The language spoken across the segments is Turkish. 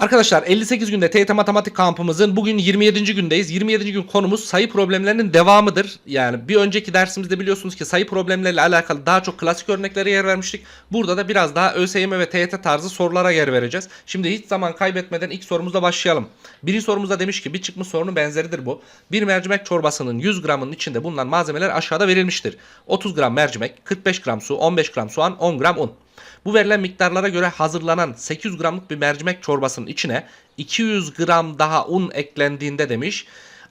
Arkadaşlar 58 günde TYT Matematik kampımızın bugün 27. gündeyiz. 27. gün konumuz sayı problemlerinin devamıdır. Yani bir önceki dersimizde biliyorsunuz ki sayı problemleriyle alakalı daha çok klasik örneklere yer vermiştik. Burada da biraz daha ÖSYM ve TYT tarzı sorulara yer vereceğiz. Şimdi hiç zaman kaybetmeden ilk sorumuzla başlayalım. Birinci sorumuzda demiş ki bir çıkmış sorunun benzeridir bu. Bir mercimek çorbasının 100 gramının içinde bulunan malzemeler aşağıda verilmiştir. 30 gram mercimek, 45 gram su, 15 gram soğan, 10 gram un. Bu verilen miktarlara göre hazırlanan 800 gramlık bir mercimek çorbasının içine 200 gram daha un eklendiğinde demiş.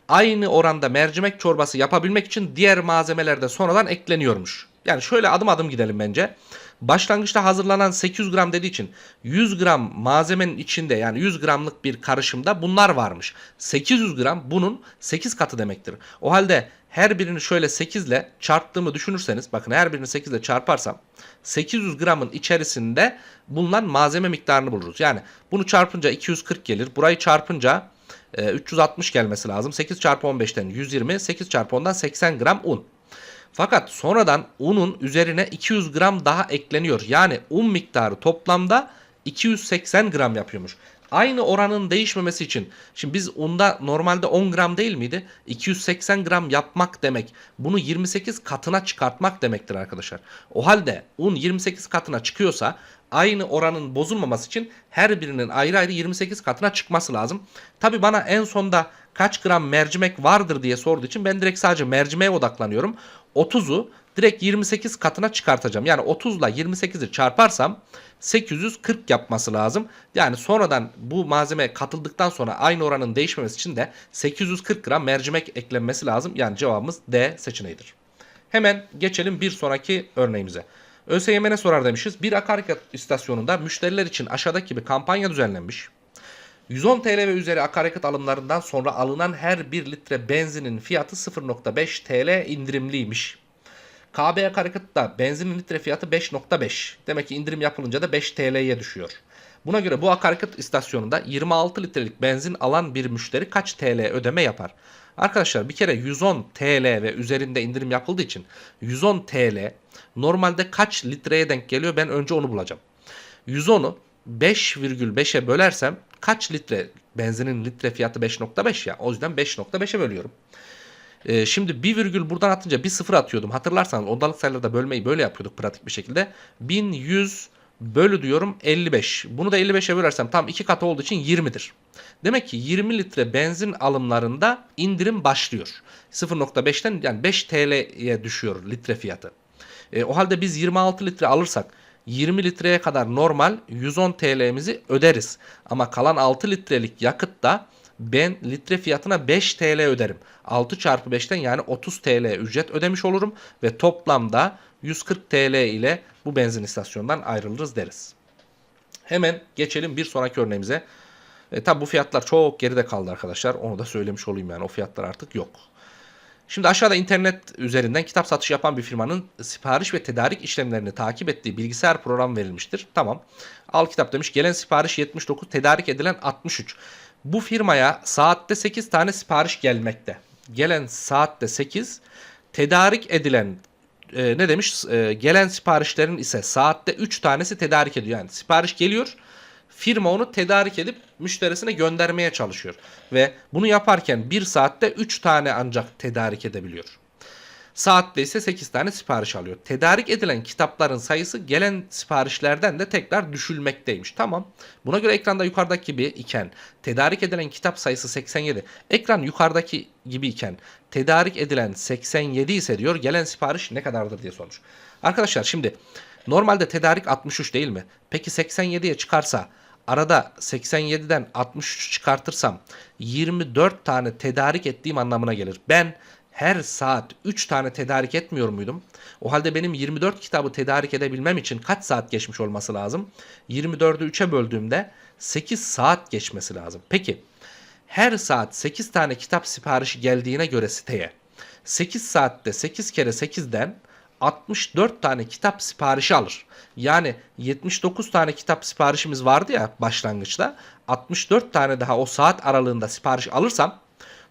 Aynı oranda mercimek çorbası yapabilmek için diğer malzemeler de sonradan ekleniyormuş. Yani şöyle adım adım gidelim bence. Başlangıçta hazırlanan 800 gram dediği için 100 gram malzemenin içinde yani 100 gramlık bir karışımda bunlar varmış. 800 gram bunun 8 katı demektir. O halde her birini şöyle 8 ile çarptığımı düşünürseniz bakın her birini 8 ile çarparsam 800 gramın içerisinde bulunan malzeme miktarını buluruz. Yani bunu çarpınca 240 gelir. Burayı çarpınca e, 360 gelmesi lazım. 8 çarpı 15'ten 120, 8 çarpı 10'dan 80 gram un. Fakat sonradan unun üzerine 200 gram daha ekleniyor. Yani un miktarı toplamda 280 gram yapıyormuş. Aynı oranın değişmemesi için şimdi biz unda normalde 10 gram değil miydi? 280 gram yapmak demek bunu 28 katına çıkartmak demektir arkadaşlar. O halde un 28 katına çıkıyorsa aynı oranın bozulmaması için her birinin ayrı ayrı 28 katına çıkması lazım. Tabi bana en sonda kaç gram mercimek vardır diye sorduğu için ben direkt sadece mercimeğe odaklanıyorum. 30'u direkt 28 katına çıkartacağım. Yani 30 ile 28'i çarparsam 840 yapması lazım. Yani sonradan bu malzeme katıldıktan sonra aynı oranın değişmemesi için de 840 gram mercimek eklenmesi lazım. Yani cevabımız D seçeneğidir. Hemen geçelim bir sonraki örneğimize. ÖSYM ne sorar demişiz. Bir akaryakıt istasyonunda müşteriler için aşağıdaki bir kampanya düzenlenmiş. 110 TL ve üzeri akaryakıt alımlarından sonra alınan her 1 litre benzinin fiyatı 0.5 TL indirimliymiş. KB akaryakıtta benzinin litre fiyatı 5.5. Demek ki indirim yapılınca da 5 TL'ye düşüyor. Buna göre bu akaryakıt istasyonunda 26 litrelik benzin alan bir müşteri kaç TL ödeme yapar? Arkadaşlar bir kere 110 TL ve üzerinde indirim yapıldığı için 110 TL normalde kaç litreye denk geliyor ben önce onu bulacağım. 110'u 5,5'e bölersem kaç litre benzinin litre fiyatı 5.5 ya o yüzden 5.5'e bölüyorum. Ee, şimdi bir virgül buradan atınca bir sıfır atıyordum. Hatırlarsanız ondalık sayılarda bölmeyi böyle yapıyorduk pratik bir şekilde. 1100 bölü diyorum 55. Bunu da 55'e bölersem tam iki katı olduğu için 20'dir. Demek ki 20 litre benzin alımlarında indirim başlıyor. 0.5'ten yani 5 TL'ye düşüyor litre fiyatı. E, o halde biz 26 litre alırsak 20 litreye kadar normal 110 TL'mizi öderiz. Ama kalan 6 litrelik yakıtta ben litre fiyatına 5 TL öderim. 6 çarpı 5'ten yani 30 TL ücret ödemiş olurum ve toplamda 140 TL ile bu benzin istasyonundan ayrılırız deriz. Hemen geçelim bir sonraki örneğimize. E, tabi bu fiyatlar çok geride kaldı arkadaşlar. Onu da söylemiş olayım yani o fiyatlar artık yok. Şimdi aşağıda internet üzerinden kitap satışı yapan bir firmanın sipariş ve tedarik işlemlerini takip ettiği bilgisayar programı verilmiştir. Tamam. Al kitap demiş. Gelen sipariş 79, tedarik edilen 63. Bu firmaya saatte 8 tane sipariş gelmekte. Gelen saatte 8, tedarik edilen e, ne demiş? E, gelen siparişlerin ise saatte 3 tanesi tedarik ediyor. Yani sipariş geliyor. Firma onu tedarik edip müşterisine göndermeye çalışıyor. Ve bunu yaparken 1 saatte 3 tane ancak tedarik edebiliyor. Saatte ise 8 tane sipariş alıyor. Tedarik edilen kitapların sayısı gelen siparişlerden de tekrar düşülmekteymiş. Tamam. Buna göre ekranda yukarıdaki gibi iken tedarik edilen kitap sayısı 87. Ekran yukarıdaki gibi iken tedarik edilen 87 ise diyor gelen sipariş ne kadardır diye sormuş. Arkadaşlar şimdi normalde tedarik 63 değil mi? Peki 87'ye çıkarsa arada 87'den 63 çıkartırsam 24 tane tedarik ettiğim anlamına gelir. Ben her saat 3 tane tedarik etmiyor muydum? O halde benim 24 kitabı tedarik edebilmem için kaç saat geçmiş olması lazım? 24'ü 3'e böldüğümde 8 saat geçmesi lazım. Peki her saat 8 tane kitap siparişi geldiğine göre siteye 8 saatte 8 kere 8'den 64 tane kitap siparişi alır. Yani 79 tane kitap siparişimiz vardı ya başlangıçta. 64 tane daha o saat aralığında sipariş alırsam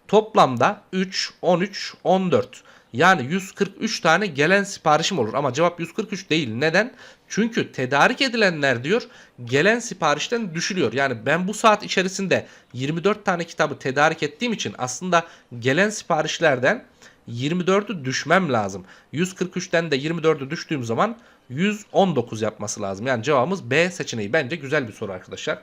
toplamda 3, 13, 14 yani 143 tane gelen siparişim olur. Ama cevap 143 değil. Neden? Çünkü tedarik edilenler diyor gelen siparişten düşülüyor. Yani ben bu saat içerisinde 24 tane kitabı tedarik ettiğim için aslında gelen siparişlerden 24'ü düşmem lazım. 143'ten de 24'ü düştüğüm zaman 119 yapması lazım. Yani cevabımız B seçeneği. Bence güzel bir soru arkadaşlar.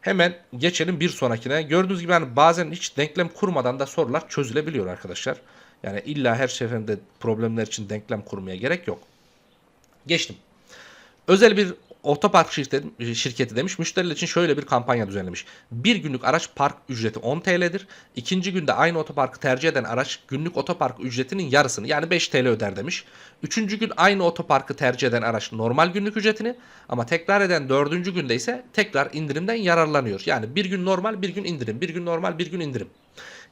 Hemen geçelim bir sonrakine. Gördüğünüz gibi hani bazen hiç denklem kurmadan da sorular çözülebiliyor arkadaşlar. Yani illa her seferinde problemler için denklem kurmaya gerek yok. Geçtim. Özel bir otopark şirketi, şirketi demiş. Müşteriler için şöyle bir kampanya düzenlemiş. Bir günlük araç park ücreti 10 TL'dir. İkinci günde aynı otoparkı tercih eden araç günlük otopark ücretinin yarısını yani 5 TL öder demiş. Üçüncü gün aynı otoparkı tercih eden araç normal günlük ücretini ama tekrar eden dördüncü günde ise tekrar indirimden yararlanıyor. Yani bir gün normal bir gün indirim, bir gün normal bir gün indirim.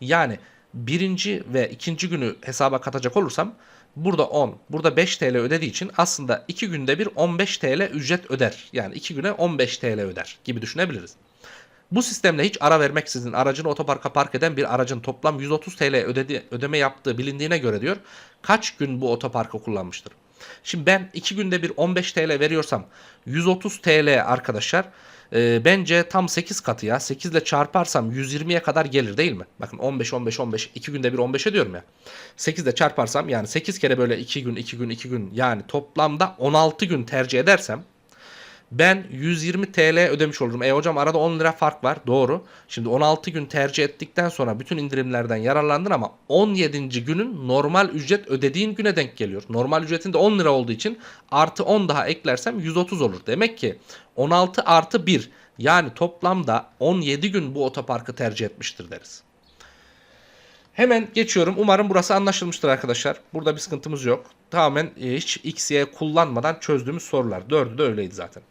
Yani birinci ve ikinci günü hesaba katacak olursam burada 10, burada 5 TL ödediği için aslında 2 günde bir 15 TL ücret öder. Yani 2 güne 15 TL öder gibi düşünebiliriz. Bu sistemle hiç ara vermeksizin aracını otoparka park eden bir aracın toplam 130 TL ödedi, ödeme yaptığı bilindiğine göre diyor kaç gün bu otoparkı kullanmıştır? Şimdi ben 2 günde bir 15 TL veriyorsam 130 TL arkadaşlar e, bence tam 8 katı ya. 8 ile çarparsam 120'ye kadar gelir değil mi? Bakın 15 15 15 2 günde bir 15 ediyorum ya. 8 ile çarparsam yani 8 kere böyle 2 gün 2 gün 2 gün yani toplamda 16 gün tercih edersem ben 120 TL ödemiş olurum. E hocam arada 10 lira fark var. Doğru. Şimdi 16 gün tercih ettikten sonra bütün indirimlerden yararlandın ama 17. günün normal ücret ödediğin güne denk geliyor. Normal ücretin de 10 lira olduğu için artı 10 daha eklersem 130 olur. Demek ki 16 artı 1 yani toplamda 17 gün bu otoparkı tercih etmiştir deriz. Hemen geçiyorum. Umarım burası anlaşılmıştır arkadaşlar. Burada bir sıkıntımız yok. Tamamen e, hiç x, y kullanmadan çözdüğümüz sorular. Dördü de öyleydi zaten.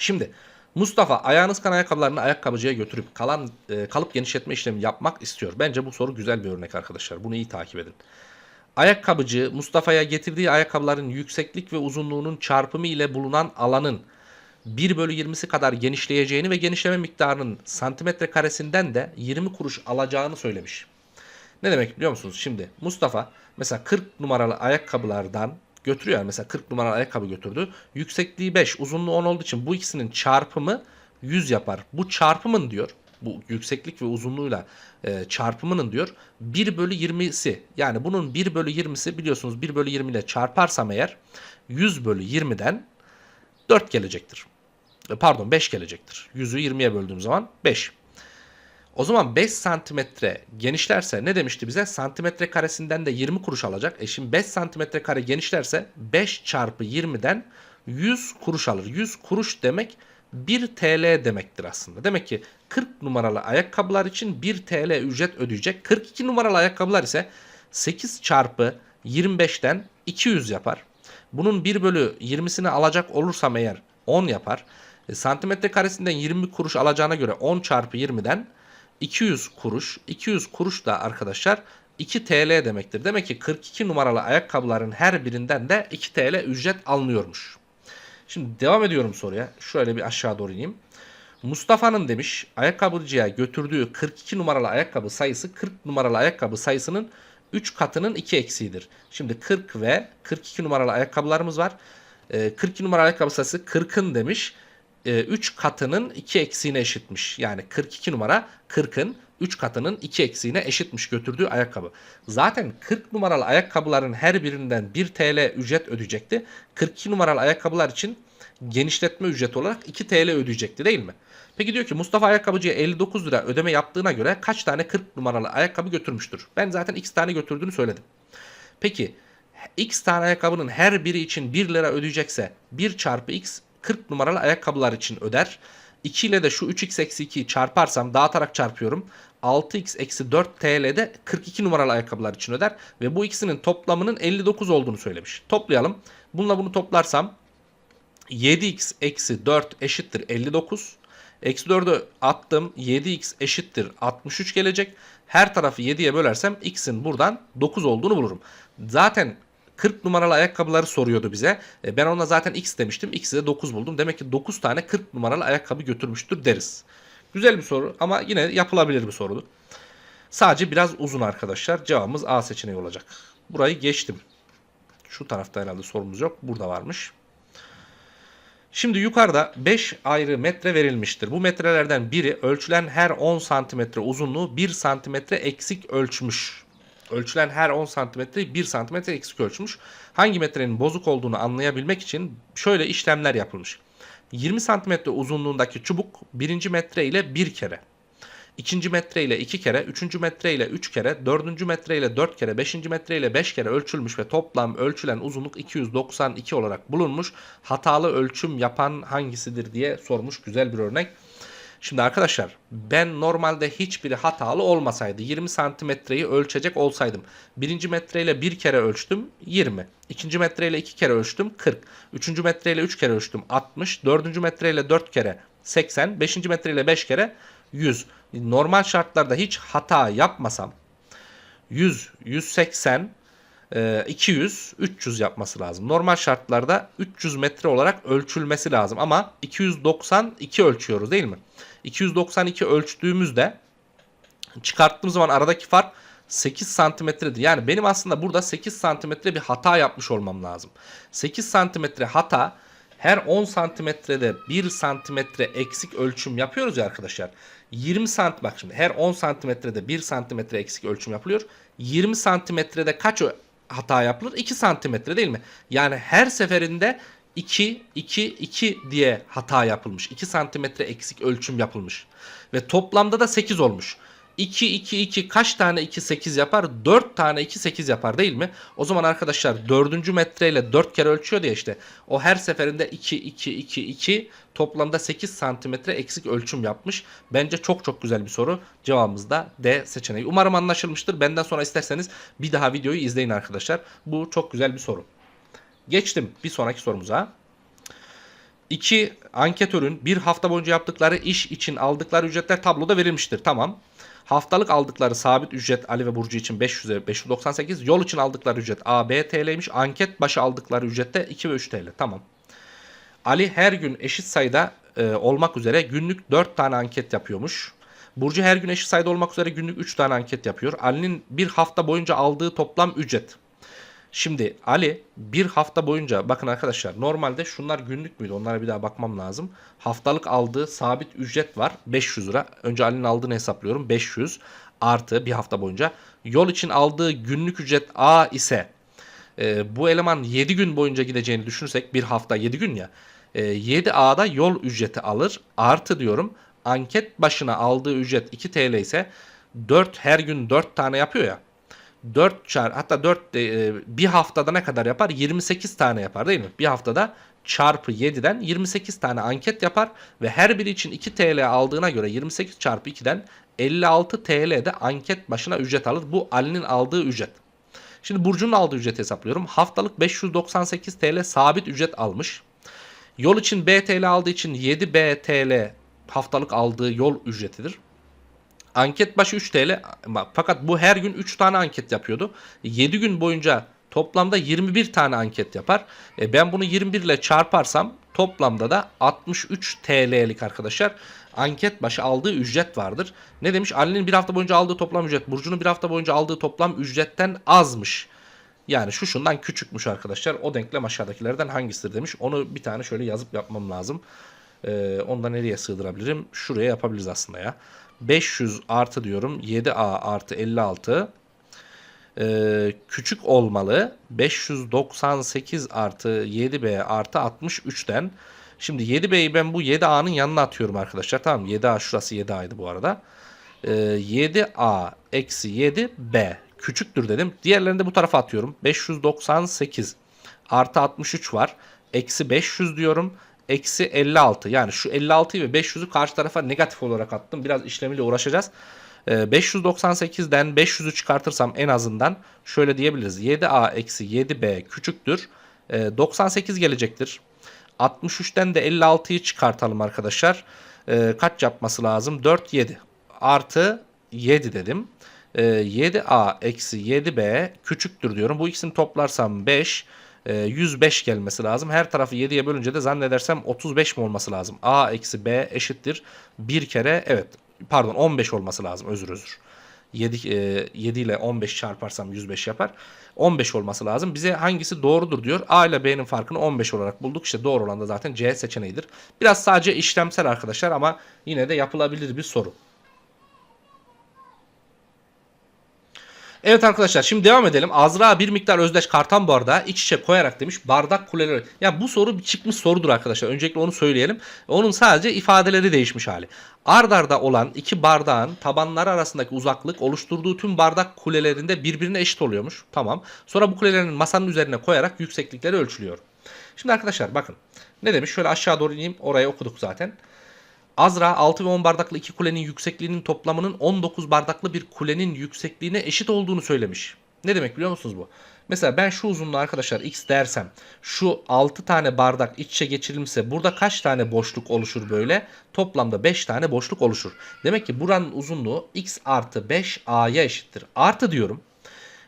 Şimdi Mustafa ayağınız kan ayakkabılarını ayakkabıcıya götürüp kalan e, kalıp genişletme işlemi yapmak istiyor. Bence bu soru güzel bir örnek arkadaşlar. Bunu iyi takip edin. Ayakkabıcı Mustafa'ya getirdiği ayakkabıların yükseklik ve uzunluğunun çarpımı ile bulunan alanın 1 bölü 20'si kadar genişleyeceğini ve genişleme miktarının santimetre karesinden de 20 kuruş alacağını söylemiş. Ne demek biliyor musunuz? Şimdi Mustafa mesela 40 numaralı ayakkabılardan götürüyor. Yani mesela 40 numaralı ayakkabı götürdü. Yüksekliği 5, uzunluğu 10 olduğu için bu ikisinin çarpımı 100 yapar. Bu çarpımın diyor bu yükseklik ve uzunluğuyla e, çarpımının diyor 1 bölü 20'si yani bunun 1 bölü 20'si biliyorsunuz 1 bölü 20 ile çarparsam eğer 100 bölü 20'den 4 gelecektir. E, pardon 5 gelecektir. 100'ü 20'ye böldüğüm zaman 5. O zaman 5 santimetre genişlerse ne demişti bize? Santimetre karesinden de 20 kuruş alacak. E şimdi 5 santimetre kare genişlerse 5 çarpı 20'den 100 kuruş alır. 100 kuruş demek 1 TL demektir aslında. Demek ki 40 numaralı ayakkabılar için 1 TL ücret ödeyecek. 42 numaralı ayakkabılar ise 8 çarpı 25'ten 200 yapar. Bunun 1 bölü 20'sini alacak olursam eğer 10 yapar. E, santimetre karesinden 20 kuruş alacağına göre 10 çarpı 20'den 200 kuruş. 200 kuruş da arkadaşlar 2 TL demektir. Demek ki 42 numaralı ayakkabıların her birinden de 2 TL ücret alınıyormuş. Şimdi devam ediyorum soruya. Şöyle bir aşağı doğru ineyim. Mustafa'nın demiş ayakkabıcıya götürdüğü 42 numaralı ayakkabı sayısı 40 numaralı ayakkabı sayısının 3 katının 2 eksiğidir. Şimdi 40 ve 42 numaralı ayakkabılarımız var. 42 numaralı ayakkabı sayısı 40'ın demiş. 3 katının 2 eksiğine eşitmiş. Yani 42 numara 40'ın 3 katının 2 eksiğine eşitmiş götürdüğü ayakkabı. Zaten 40 numaralı ayakkabıların her birinden 1 TL ücret ödeyecekti. 42 numaralı ayakkabılar için genişletme ücreti olarak 2 TL ödeyecekti değil mi? Peki diyor ki Mustafa ayakkabıcıya 59 lira ödeme yaptığına göre kaç tane 40 numaralı ayakkabı götürmüştür? Ben zaten x tane götürdüğünü söyledim. Peki x tane ayakkabının her biri için 1 lira ödeyecekse 1 çarpı x 40 numaralı ayakkabılar için öder. 2 ile de şu 3x eksi 2'yi çarparsam dağıtarak çarpıyorum. 6x eksi 4 TL'de 42 numaralı ayakkabılar için öder. Ve bu ikisinin toplamının 59 olduğunu söylemiş. Toplayalım. Bununla bunu toplarsam 7x eksi 4 eşittir 59. Eksi 4'ü attım. 7x eşittir 63 gelecek. Her tarafı 7'ye bölersem x'in buradan 9 olduğunu bulurum. Zaten 40 numaralı ayakkabıları soruyordu bize. E, ben ona zaten x demiştim. X'i de 9 buldum. Demek ki 9 tane 40 numaralı ayakkabı götürmüştür deriz. Güzel bir soru ama yine yapılabilir bir sorudu. Sadece biraz uzun arkadaşlar. Cevabımız A seçeneği olacak. Burayı geçtim. Şu tarafta herhalde sorumuz yok. Burada varmış. Şimdi yukarıda 5 ayrı metre verilmiştir. Bu metrelerden biri ölçülen her 10 santimetre uzunluğu 1 santimetre eksik ölçmüş. Ölçülen her 10 santimetre 1 santimetre eksik ölçmüş. Hangi metrenin bozuk olduğunu anlayabilmek için şöyle işlemler yapılmış. 20 santimetre uzunluğundaki çubuk birinci metre ile bir kere. ikinci metre ile iki kere, üçüncü metre ile üç kere, dördüncü metre ile dört kere, beşinci metre ile beş kere ölçülmüş ve toplam ölçülen uzunluk 292 olarak bulunmuş. Hatalı ölçüm yapan hangisidir diye sormuş güzel bir örnek. Şimdi arkadaşlar ben normalde hiçbiri hatalı olmasaydı 20 santimetreyi ölçecek olsaydım. Birinci metreyle bir kere ölçtüm 20. ikinci metreyle iki kere ölçtüm 40. Üçüncü metreyle üç kere ölçtüm 60. Dördüncü metreyle dört kere 80. Beşinci metreyle beş kere 100. Normal şartlarda hiç hata yapmasam 100, 180, e, 200, 300 yapması lazım. Normal şartlarda 300 metre olarak ölçülmesi lazım ama 292 ölçüyoruz değil mi? 292 ölçtüğümüzde çıkarttığım zaman aradaki fark 8 santimetredir. Yani benim aslında burada 8 santimetre bir hata yapmış olmam lazım. 8 santimetre hata her 10 santimetrede 1 santimetre eksik ölçüm yapıyoruz ya arkadaşlar. 20 sant bak şimdi her 10 santimetrede 1 santimetre eksik ölçüm yapılıyor. 20 santimetrede kaç hata yapılır? 2 santimetre değil mi? Yani her seferinde 2, 2, 2 diye hata yapılmış. 2 santimetre eksik ölçüm yapılmış. Ve toplamda da 8 olmuş. 2, 2, 2 kaç tane 2, 8 yapar? 4 tane 2, 8 yapar değil mi? O zaman arkadaşlar 4. metreyle 4 kere ölçüyor diye işte. O her seferinde 2, 2, 2, 2 toplamda 8 santimetre eksik ölçüm yapmış. Bence çok çok güzel bir soru. Cevabımız da D seçeneği. Umarım anlaşılmıştır. Benden sonra isterseniz bir daha videoyu izleyin arkadaşlar. Bu çok güzel bir soru. Geçtim bir sonraki sorumuza. İki anketörün bir hafta boyunca yaptıkları iş için aldıkları ücretler tabloda verilmiştir. Tamam. Haftalık aldıkları sabit ücret Ali ve Burcu için 500'e 598. Yol için aldıkları ücret A, B TL'ymiş. Anket başı aldıkları ücrette 2 ve 3 TL. Tamam. Ali her gün eşit sayıda e, olmak üzere günlük 4 tane anket yapıyormuş. Burcu her gün eşit sayıda olmak üzere günlük 3 tane anket yapıyor. Ali'nin bir hafta boyunca aldığı toplam ücret. Şimdi Ali bir hafta boyunca bakın arkadaşlar normalde şunlar günlük müydü onlara bir daha bakmam lazım. Haftalık aldığı sabit ücret var 500 lira. Önce Ali'nin aldığını hesaplıyorum 500 artı bir hafta boyunca. Yol için aldığı günlük ücret A ise e, bu eleman 7 gün boyunca gideceğini düşünürsek bir hafta 7 gün ya. E, 7A'da yol ücreti alır artı diyorum anket başına aldığı ücret 2 TL ise 4 her gün 4 tane yapıyor ya. 4 çar hatta 4 de, e, bir haftada ne kadar yapar? 28 tane yapar değil mi? Bir haftada çarpı 7'den 28 tane anket yapar ve her biri için 2 TL aldığına göre 28 çarpı 2'den 56 TL'de anket başına ücret alır. Bu Ali'nin aldığı ücret. Şimdi Burcu'nun aldığı ücreti hesaplıyorum. Haftalık 598 TL sabit ücret almış. Yol için B TL aldığı için 7 B TL haftalık aldığı yol ücretidir. Anket başı 3 TL fakat bu her gün 3 tane anket yapıyordu. 7 gün boyunca toplamda 21 tane anket yapar. E ben bunu 21 ile çarparsam toplamda da 63 TL'lik arkadaşlar anket başı aldığı ücret vardır. Ne demiş? Ali'nin bir hafta boyunca aldığı toplam ücret Burcu'nun bir hafta boyunca aldığı toplam ücretten azmış. Yani şu şundan küçükmüş arkadaşlar. O denklem aşağıdakilerden hangisidir demiş. Onu bir tane şöyle yazıp yapmam lazım. Ee, onu da nereye sığdırabilirim? Şuraya yapabiliriz aslında ya. 500 artı diyorum 7A artı 56 ee, küçük olmalı 598 artı 7B artı 63'ten şimdi 7B'yi ben bu 7A'nın yanına atıyorum arkadaşlar. Tamam 7A şurası 7A'ydı bu arada. Ee, 7A eksi 7B küçüktür dedim. Diğerlerini de bu tarafa atıyorum. 598 artı 63 var. Eksi 500 diyorum eksi 56. Yani şu 56'yı ve 500'ü karşı tarafa negatif olarak attım. Biraz işlemiyle uğraşacağız. 598'den 500'ü çıkartırsam en azından şöyle diyebiliriz. 7a eksi 7b küçüktür. 98 gelecektir. 63'ten de 56'yı çıkartalım arkadaşlar. Kaç yapması lazım? 4, 7. Artı 7 dedim. 7a eksi 7b küçüktür diyorum. Bu ikisini toplarsam 5. 105 gelmesi lazım. Her tarafı 7'ye bölünce de zannedersem 35 mi olması lazım? A eksi B eşittir. Bir kere evet pardon 15 olması lazım özür özür. 7, e, 7 ile 15 çarparsam 105 yapar. 15 olması lazım. Bize hangisi doğrudur diyor. A ile B'nin farkını 15 olarak bulduk. İşte doğru olan da zaten C seçeneğidir. Biraz sadece işlemsel arkadaşlar ama yine de yapılabilir bir soru. Evet arkadaşlar şimdi devam edelim. Azra bir miktar özdeş kartan bardağı iç içe koyarak demiş bardak kuleleri. Ya bu soru bir çıkmış sorudur arkadaşlar. Öncelikle onu söyleyelim. Onun sadece ifadeleri değişmiş hali. Ard arda olan iki bardağın tabanları arasındaki uzaklık oluşturduğu tüm bardak kulelerinde birbirine eşit oluyormuş. Tamam. Sonra bu kulelerin masanın üzerine koyarak yükseklikleri ölçülüyor. Şimdi arkadaşlar bakın. Ne demiş? Şöyle aşağı doğru ineyim. Orayı okuduk zaten. Azra 6 ve 10 bardaklı iki kulenin yüksekliğinin toplamının 19 bardaklı bir kulenin yüksekliğine eşit olduğunu söylemiş. Ne demek biliyor musunuz bu? Mesela ben şu uzunluğu arkadaşlar x dersem şu 6 tane bardak iç içe geçirilmişse burada kaç tane boşluk oluşur böyle? Toplamda 5 tane boşluk oluşur. Demek ki buranın uzunluğu x artı 5a'ya eşittir. Artı diyorum.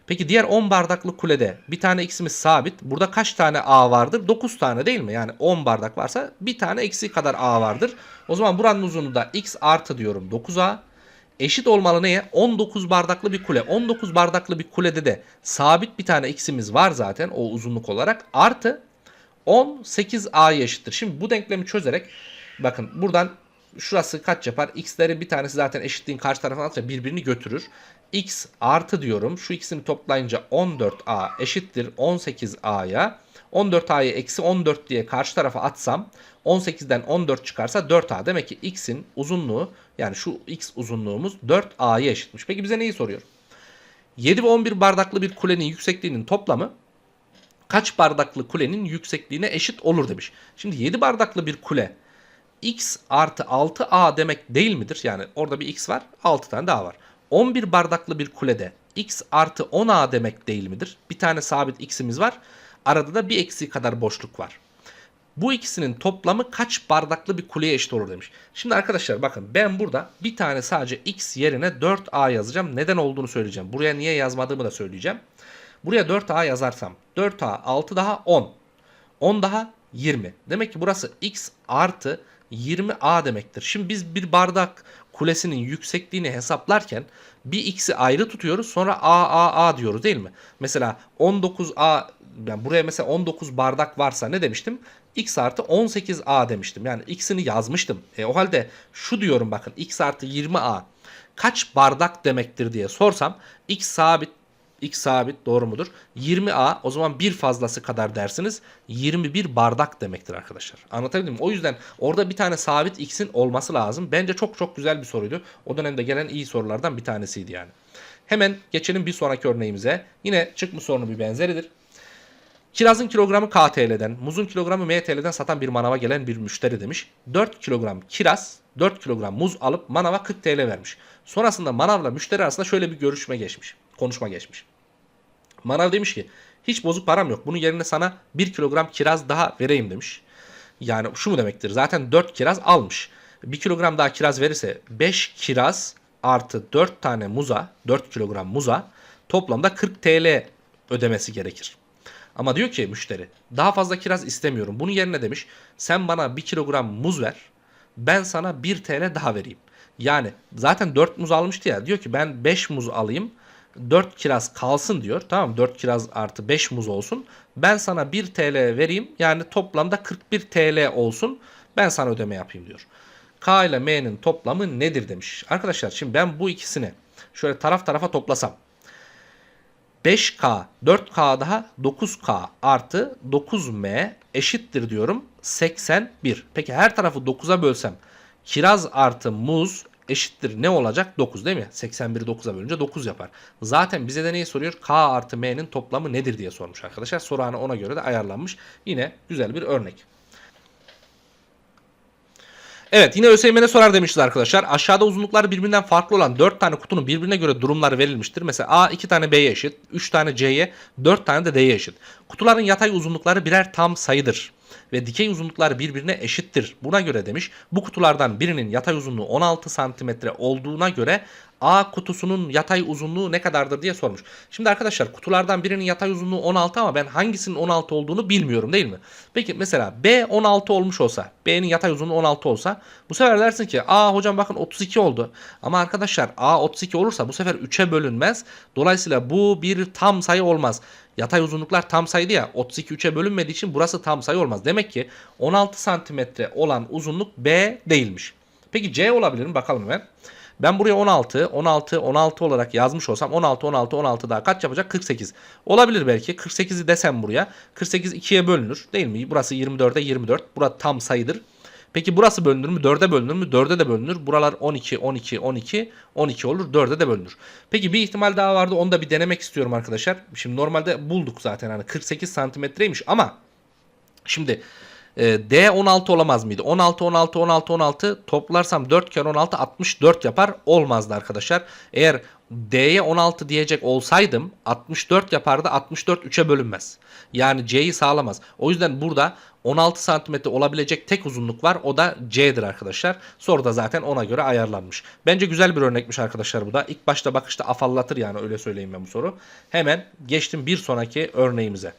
Peki diğer 10 bardaklı kulede bir tane x'imiz sabit. Burada kaç tane a vardır? 9 tane değil mi? Yani 10 bardak varsa bir tane eksi kadar a vardır. O zaman buranın uzunluğu da x artı diyorum 9a. Eşit olmalı neye? 19 bardaklı bir kule. 19 bardaklı bir kulede de sabit bir tane x'imiz var zaten o uzunluk olarak. Artı 18a'ya eşittir. Şimdi bu denklemi çözerek bakın buradan şurası kaç yapar? X'lerin bir tanesi zaten eşitliğin karşı tarafına atınca birbirini götürür. X artı diyorum. Şu ikisini toplayınca 14A eşittir 18A'ya. 14A'yı eksi 14 diye karşı tarafa atsam 18'den 14 çıkarsa 4A. Demek ki X'in uzunluğu yani şu X uzunluğumuz 4A'ya eşitmiş. Peki bize neyi soruyor? 7 ve 11 bardaklı bir kulenin yüksekliğinin toplamı kaç bardaklı kulenin yüksekliğine eşit olur demiş. Şimdi 7 bardaklı bir kule x artı 6a demek değil midir? Yani orada bir x var 6 tane daha var. 11 bardaklı bir kulede x artı 10a demek değil midir? Bir tane sabit x'imiz var. Arada da bir eksi kadar boşluk var. Bu ikisinin toplamı kaç bardaklı bir kuleye eşit olur demiş. Şimdi arkadaşlar bakın ben burada bir tane sadece x yerine 4a yazacağım. Neden olduğunu söyleyeceğim. Buraya niye yazmadığımı da söyleyeceğim. Buraya 4a yazarsam 4a 6 daha 10. 10 daha 20. Demek ki burası x artı 20a demektir. Şimdi biz bir bardak kulesinin yüksekliğini hesaplarken bir x'i ayrı tutuyoruz sonra a a a diyoruz değil mi? Mesela 19a yani buraya mesela 19 bardak varsa ne demiştim? x artı 18a demiştim. Yani x'ini yazmıştım. E, o halde şu diyorum bakın x artı 20a kaç bardak demektir diye sorsam x sabit x sabit doğru mudur? 20a o zaman bir fazlası kadar dersiniz. 21 bardak demektir arkadaşlar. Anlatabildim mi? O yüzden orada bir tane sabit x'in olması lazım. Bence çok çok güzel bir soruydu. O dönemde gelen iyi sorulardan bir tanesiydi yani. Hemen geçelim bir sonraki örneğimize. Yine çıkmış sorunun bir benzeridir. Kirazın kilogramı KTL'den, muzun kilogramı MTL'den satan bir manava gelen bir müşteri demiş. 4 kilogram kiraz, 4 kilogram muz alıp manava 40 TL vermiş. Sonrasında manavla müşteri arasında şöyle bir görüşme geçmiş. Konuşma geçmiş. Manav demiş ki hiç bozuk param yok. Bunun yerine sana 1 kilogram kiraz daha vereyim demiş. Yani şu mu demektir? Zaten 4 kiraz almış. 1 kilogram daha kiraz verirse 5 kiraz artı 4 tane muza 4 kilogram muza toplamda 40 TL ödemesi gerekir. Ama diyor ki müşteri daha fazla kiraz istemiyorum. Bunun yerine demiş sen bana 1 kilogram muz ver. Ben sana 1 TL daha vereyim. Yani zaten 4 muz almıştı ya. Diyor ki ben 5 muz alayım. 4 kiraz kalsın diyor. Tamam 4 kiraz artı 5 muz olsun. Ben sana 1 TL vereyim. Yani toplamda 41 TL olsun. Ben sana ödeme yapayım diyor. K ile M'nin toplamı nedir demiş. Arkadaşlar şimdi ben bu ikisini şöyle taraf tarafa toplasam. 5K, 4K daha 9K artı 9M eşittir diyorum 81. Peki her tarafı 9'a bölsem kiraz artı muz eşittir ne olacak? 9 değil mi? 81'i 9'a bölünce 9 yapar. Zaten bize de neyi soruyor? K artı M'nin toplamı nedir diye sormuş arkadaşlar. Soru hani ona göre de ayarlanmış. Yine güzel bir örnek. Evet yine ÖSYM'de sorar demişiz arkadaşlar. Aşağıda uzunlukları birbirinden farklı olan 4 tane kutunun birbirine göre durumları verilmiştir. Mesela A 2 tane B'ye eşit, 3 tane C'ye, 4 tane de D'ye eşit. Kutuların yatay uzunlukları birer tam sayıdır ve dikey uzunlukları birbirine eşittir. Buna göre demiş bu kutulardan birinin yatay uzunluğu 16 santimetre olduğuna göre A kutusunun yatay uzunluğu ne kadardır diye sormuş. Şimdi arkadaşlar kutulardan birinin yatay uzunluğu 16 ama ben hangisinin 16 olduğunu bilmiyorum değil mi? Peki mesela B 16 olmuş olsa, B'nin yatay uzunluğu 16 olsa bu sefer dersin ki A hocam bakın 32 oldu. Ama arkadaşlar A 32 olursa bu sefer 3'e bölünmez. Dolayısıyla bu bir tam sayı olmaz. Yatay uzunluklar tam sayıydı ya 32 3'e bölünmediği için burası tam sayı olmaz. Demek ki 16 santimetre olan uzunluk B değilmiş. Peki C olabilir mi? Bakalım hemen. Ben buraya 16, 16, 16 olarak yazmış olsam 16, 16, 16 daha kaç yapacak? 48. Olabilir belki. 48'i desem buraya. 48 2'ye bölünür değil mi? Burası 24'e 24. Burası tam sayıdır. Peki burası bölünür mü? 4'e bölünür mü? 4'e de bölünür. Buralar 12, 12, 12, 12 olur. 4'e de bölünür. Peki bir ihtimal daha vardı. Onu da bir denemek istiyorum arkadaşlar. Şimdi normalde bulduk zaten. Hani 48 santimetreymiş ama şimdi e, D 16 olamaz mıydı? 16, 16, 16, 16 toplarsam 4 kere 16 64 yapar. Olmazdı arkadaşlar. Eğer D'ye 16 diyecek olsaydım 64 yapardı. 64 3'e bölünmez. Yani C'yi sağlamaz. O yüzden burada 16 santimetre olabilecek tek uzunluk var. O da C'dir arkadaşlar. Soru da zaten ona göre ayarlanmış. Bence güzel bir örnekmiş arkadaşlar bu da. İlk başta bakışta afallatır yani öyle söyleyeyim ben bu soru. Hemen geçtim bir sonraki örneğimize.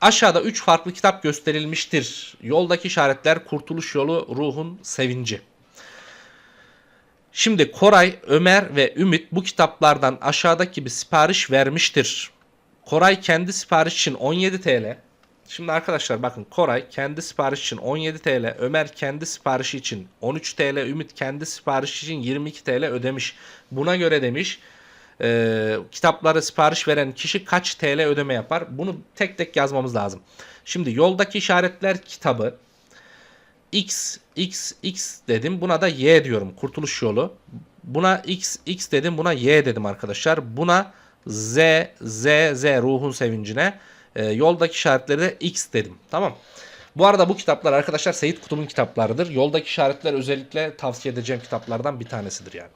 Aşağıda 3 farklı kitap gösterilmiştir. Yoldaki işaretler, kurtuluş yolu, ruhun sevinci. Şimdi Koray, Ömer ve Ümit bu kitaplardan aşağıdaki gibi sipariş vermiştir. Koray kendi sipariş için 17 TL. Şimdi arkadaşlar bakın Koray kendi sipariş için 17 TL, Ömer kendi siparişi için 13 TL, Ümit kendi siparişi için 22 TL ödemiş. Buna göre demiş e, kitapları sipariş veren kişi kaç TL ödeme yapar? Bunu tek tek yazmamız lazım. Şimdi yoldaki işaretler kitabı X, X, X dedim. Buna da Y diyorum. Kurtuluş yolu. Buna X, X dedim. Buna Y dedim arkadaşlar. Buna Z, Z, Z ruhun sevincine. E, yoldaki işaretleri de X dedim. Tamam. Bu arada bu kitaplar arkadaşlar Seyit Kutub'un kitaplarıdır. Yoldaki işaretler özellikle tavsiye edeceğim kitaplardan bir tanesidir yani.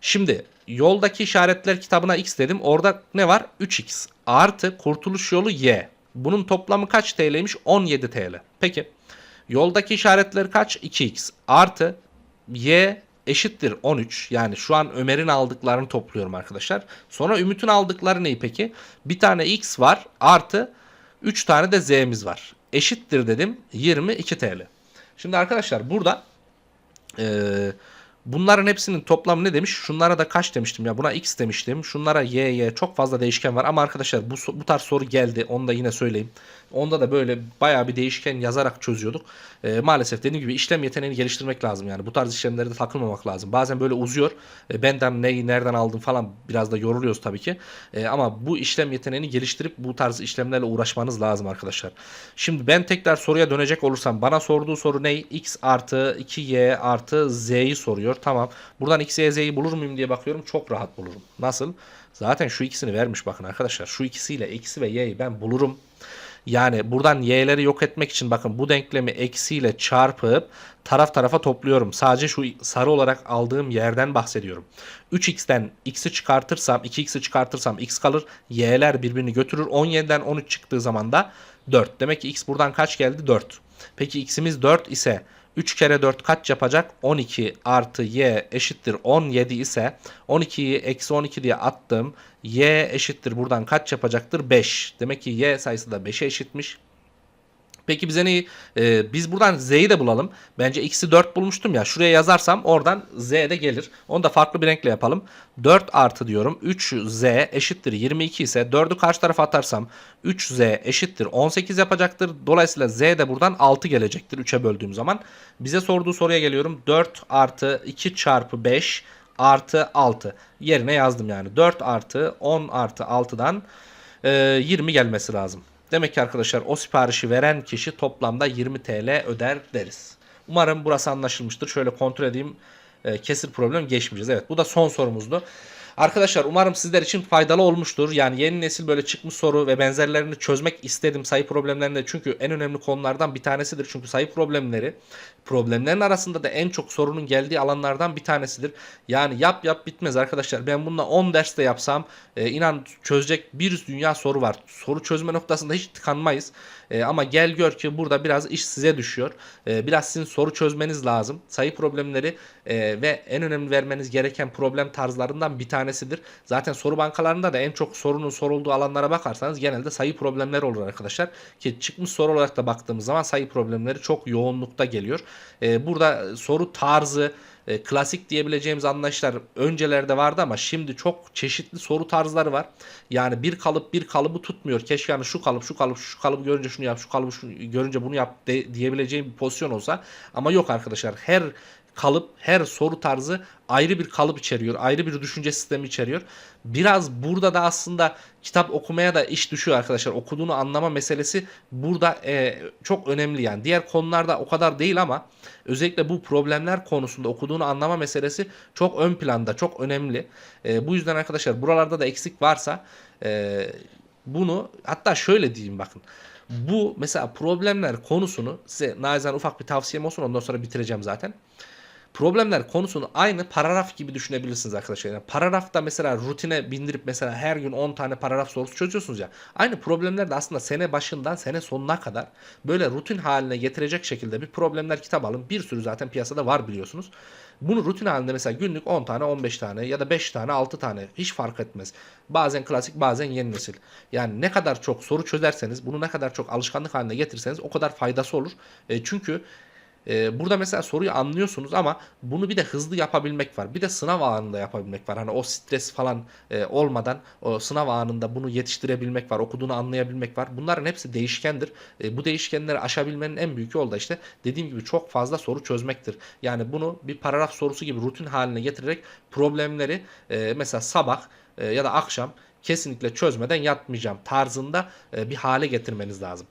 Şimdi yoldaki işaretler kitabına X dedim. Orada ne var? 3X artı kurtuluş yolu Y. Bunun toplamı kaç TL'ymiş? 17 TL. Peki. Yoldaki işaretler kaç? 2X artı Y eşittir 13. Yani şu an Ömer'in aldıklarını topluyorum arkadaşlar. Sonra Ümit'in aldıkları ne peki? Bir tane X var artı 3 tane de Z'miz var. Eşittir dedim 22 TL. Şimdi arkadaşlar burada eee Bunların hepsinin toplamı ne demiş? Şunlara da kaç demiştim ya? Buna x demiştim. Şunlara y, y çok fazla değişken var. Ama arkadaşlar bu, bu tarz soru geldi. Onu da yine söyleyeyim. Onda da böyle bayağı bir değişken yazarak çözüyorduk. Ee, maalesef dediğim gibi işlem yeteneğini geliştirmek lazım. Yani bu tarz işlemlerde takılmamak lazım. Bazen böyle uzuyor. Ee, benden neyi nereden aldım falan biraz da yoruluyoruz tabii ki. Ee, ama bu işlem yeteneğini geliştirip bu tarz işlemlerle uğraşmanız lazım arkadaşlar. Şimdi ben tekrar soruya dönecek olursam bana sorduğu soru ne? x artı 2y artı z'yi soruyor. Tamam. Buradan x, y, z'yi bulur muyum diye bakıyorum. Çok rahat bulurum. Nasıl? Zaten şu ikisini vermiş bakın arkadaşlar. Şu ikisiyle eksi ve y'yi ben bulurum. Yani buradan y'leri yok etmek için bakın bu denklemi eksiyle çarpıp taraf tarafa topluyorum. Sadece şu sarı olarak aldığım yerden bahsediyorum. 3x'ten x'i çıkartırsam 2x'i çıkartırsam x kalır. Y'ler birbirini götürür. 17'den 13 çıktığı zaman da 4. Demek ki x buradan kaç geldi? 4. Peki x'imiz 4 ise 3 kere 4 kaç yapacak? 12 artı y eşittir 17 ise 12'yi eksi 12 diye attım. y eşittir buradan kaç yapacaktır? 5. Demek ki y sayısı da 5'e eşitmiş. Peki bize neyi? Ee, biz buradan z'yi de bulalım. Bence x'i 4 bulmuştum ya. Şuraya yazarsam oradan z de gelir. Onu da farklı bir renkle yapalım. 4 artı diyorum. 3z eşittir 22 ise 4'ü karşı tarafa atarsam 3z eşittir 18 yapacaktır. Dolayısıyla z de buradan 6 gelecektir 3'e böldüğüm zaman. Bize sorduğu soruya geliyorum. 4 artı 2 çarpı 5 artı 6. Yerine yazdım yani. 4 artı 10 artı 6'dan e, 20 gelmesi lazım. Demek ki arkadaşlar o siparişi veren kişi toplamda 20 TL öder deriz. Umarım burası anlaşılmıştır. Şöyle kontrol edeyim. E, kesir problem geçmeyeceğiz. Evet bu da son sorumuzdu. Arkadaşlar umarım sizler için faydalı olmuştur. Yani yeni nesil böyle çıkmış soru ve benzerlerini çözmek istedim sayı problemlerinde. Çünkü en önemli konulardan bir tanesidir. Çünkü sayı problemleri problemlerin arasında da en çok sorunun geldiği alanlardan bir tanesidir. Yani yap yap bitmez arkadaşlar. Ben bununla 10 derste yapsam e, inan çözecek bir dünya soru var. Soru çözme noktasında hiç tıkanmayız. E, ama gel gör ki burada biraz iş size düşüyor. E, biraz sizin soru çözmeniz lazım. Sayı problemleri e, ve en önemli vermeniz gereken problem tarzlarından bir tanesidir. Zaten soru bankalarında da en çok sorunun sorulduğu alanlara bakarsanız genelde sayı problemleri olur arkadaşlar. Ki çıkmış soru olarak da baktığımız zaman sayı problemleri çok yoğunlukta geliyor. E, burada soru tarzı e, klasik diyebileceğimiz anlayışlar öncelerde vardı ama şimdi çok çeşitli soru tarzları var. Yani bir kalıp bir kalıbı tutmuyor. Keşke yani şu kalıp şu kalıp şu kalıbı görünce şunu yap, şu kalıbı şunu görünce bunu yap de, diyebileceğim bir pozisyon olsa ama yok arkadaşlar. Her kalıp, her soru tarzı ayrı bir kalıp içeriyor. Ayrı bir düşünce sistemi içeriyor. Biraz burada da aslında kitap okumaya da iş düşüyor arkadaşlar. Okuduğunu anlama meselesi burada e, çok önemli yani. Diğer konularda o kadar değil ama özellikle bu problemler konusunda okuduğunu anlama meselesi çok ön planda, çok önemli. E, bu yüzden arkadaşlar buralarda da eksik varsa e, bunu hatta şöyle diyeyim bakın. Bu mesela problemler konusunu size naizan ufak bir tavsiyem olsun ondan sonra bitireceğim zaten. Problemler konusunu aynı paragraf gibi düşünebilirsiniz arkadaşlar. Yani paragrafta mesela rutine bindirip mesela her gün 10 tane paragraf sorusu çözüyorsunuz ya. Aynı problemler de aslında sene başından sene sonuna kadar böyle rutin haline getirecek şekilde bir problemler kitap alın. Bir sürü zaten piyasada var biliyorsunuz. Bunu rutin halinde mesela günlük 10 tane 15 tane ya da 5 tane 6 tane hiç fark etmez. Bazen klasik bazen yeni nesil. Yani ne kadar çok soru çözerseniz bunu ne kadar çok alışkanlık haline getirseniz o kadar faydası olur. E, çünkü ee, burada mesela soruyu anlıyorsunuz ama bunu bir de hızlı yapabilmek var. Bir de sınav anında yapabilmek var. Hani o stres falan e, olmadan o sınav anında bunu yetiştirebilmek var. Okuduğunu anlayabilmek var. Bunların hepsi değişkendir. E, bu değişkenleri aşabilmenin en büyük yolu da işte dediğim gibi çok fazla soru çözmektir. Yani bunu bir paragraf sorusu gibi rutin haline getirerek problemleri e, mesela sabah ya da akşam kesinlikle çözmeden yatmayacağım tarzında bir hale getirmeniz lazım.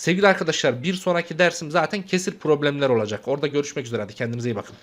Sevgili arkadaşlar bir sonraki dersim zaten kesir problemler olacak. Orada görüşmek üzere. Hadi kendinize iyi bakın.